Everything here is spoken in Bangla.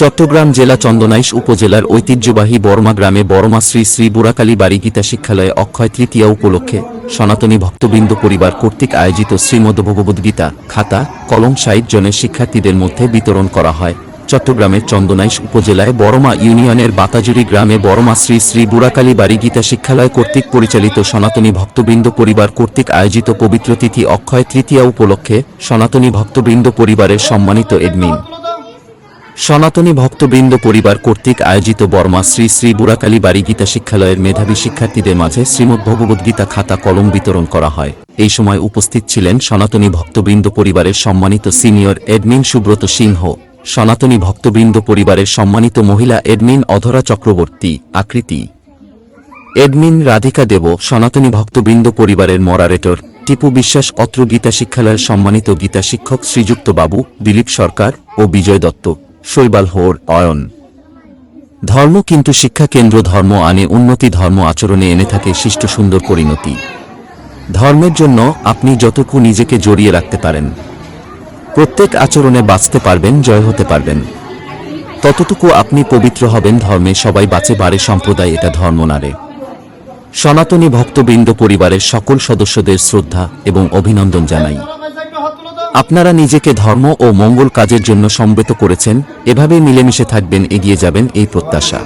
চট্টগ্রাম জেলা চন্দনাইশ উপজেলার ঐতিহ্যবাহী বর্মা গ্রামে বর্মা শ্রী শ্রী বুড়াকালী বাড়ি গীতা শিক্ষালয়ে অক্ষয় তৃতীয়া উপলক্ষে সনাতনী ভক্তবৃন্দ পরিবার কর্তৃক আয়োজিত শ্রীমদ ভগবদ্গীতা খাতা, কলম ষাট জনের শিক্ষার্থীদের মধ্যে বিতরণ করা হয়। চট্টগ্রামের চন্দনাইশ উপজেলায় বড়মা ইউনিয়নের বাতাজুরি গ্রামে বড়মা শ্রী শ্রী বুড়াকালী বাড়ি গীতা শিক্ষালয় কর্তৃক পরিচালিত সনাতনী ভক্তবৃন্দ পরিবার কর্তৃক আয়োজিত পবিত্র তিথি অক্ষয় তৃতীয়া উপলক্ষে সনাতনী ভক্তবৃন্দ পরিবারের সম্মানিত এডমিন। সনাতনী ভক্তবৃন্দ পরিবার কর্তৃক আয়োজিত বর্মা শ্রী শ্রী বুড়াকালী বাড়ি গীতা শিক্ষালয়ের মেধাবী শিক্ষার্থীদের মাঝে শ্রীমদ ভগবদ্গীতা খাতা কলম বিতরণ করা হয়। এই সময় উপস্থিত ছিলেন সনাতনী ভক্তবৃন্দ পরিবারের সম্মানিত সিনিয়র এডমিন সুব্রত সিংহ, সনাতনী ভক্তবৃন্দ পরিবারের সম্মানিত মহিলা এডমিন অধরা চক্রবর্তী আকৃতি। এডমিন রাধিকা দেব, সনাতনী ভক্তবৃন্দ পরিবারের মরারেটর, টিপু বিশ্বাস অত্র গীতা শিক্ষালয়ের সম্মানিত গীতা শিক্ষক শ্রীযুক্ত বাবু, দিলীপ সরকার ও বিজয় দত্ত। শৈবাল হোর, অয়ন। ধর্ম কিন্তু শিক্ষা কেন্দ্র ধর্ম আনে উন্নতি, ধর্ম আচরণে এনে থাকে শিষ্ট সুন্দর পরিণতি। ধর্মের জন্য আপনি যতটুকু নিজেকে জড়িয়ে রাখতে পারেন। প্রত্যেক আচরণে বাঁচতে পারবেন, জয় হতে পারবেন। ততটুকু আপনি পবিত্র হবেন ধর্মে, সবাই বাঁচে বারে সম্প্রদায় এটা ধর্ম নারে সনাতনী ভক্তবৃন্দ পরিবারের সকল সদস্যদের শ্রদ্ধা এবং অভিনন্দন জানাই। আপনারা নিজেকে ধর্ম ও মঙ্গল কাজের জন্য সমবেত করেছেন এভাবে মিলেমিশে থাকবেন, এগিয়ে যাবেন এই প্রত্যাশা।